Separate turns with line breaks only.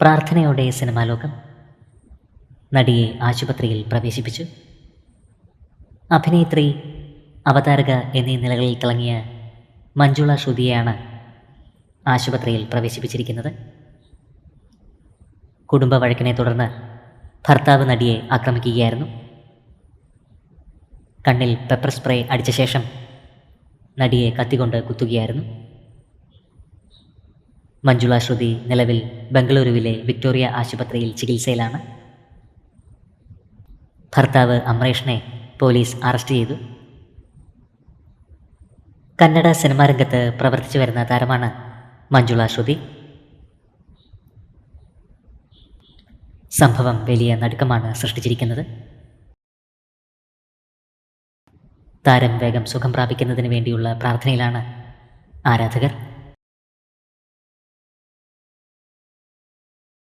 പ്രാർത്ഥനയോടെ സിനിമാ ലോകം നടിയെ ആശുപത്രിയിൽ പ്രവേശിപ്പിച്ചു. അഭിനേത്രി അവതാരക എന്നീ നിലകളിൽ തിളങ്ങിയ മഞ്ജുള ശ്രുതിയെയാണ് ആശുപത്രിയിൽ പ്രവേശിപ്പിച്ചിരിക്കുന്നത്. കുടുംബ വഴക്കിനെ തുടർന്ന് ഭർത്താവ് നടിയെ ആക്രമിക്കുകയായിരുന്നു. കണ്ണിൽ പെപ്പർ സ്പ്രേ അടിച്ച ശേഷം നടിയെ കത്തിക്കൊണ്ട് കുത്തുകയായിരുന്നു. മഞ്ജുള ശ്രുതി നിലവിൽ ബംഗളൂരുവിലെ വിക്ടോറിയ ആശുപത്രിയിൽ ചികിത്സയിലാണ്. ഭർത്താവ് അമ്രേഷിനെ പോലീസ് അറസ്റ്റ് ചെയ്തു. കന്നഡ സിനിമാ രംഗത്ത് പ്രവർത്തിച്ചു വരുന്ന താരമാണ് മഞ്ജുള ശ്രുതി. സംഭവം വലിയ നടുക്കമാണ് സൃഷ്ടിച്ചിരിക്കുന്നത്. താരം വേഗം സുഖം പ്രാപിക്കുന്നതിന് വേണ്ടിയുള്ള പ്രാർത്ഥനയിലാണ് ആരാധകർ.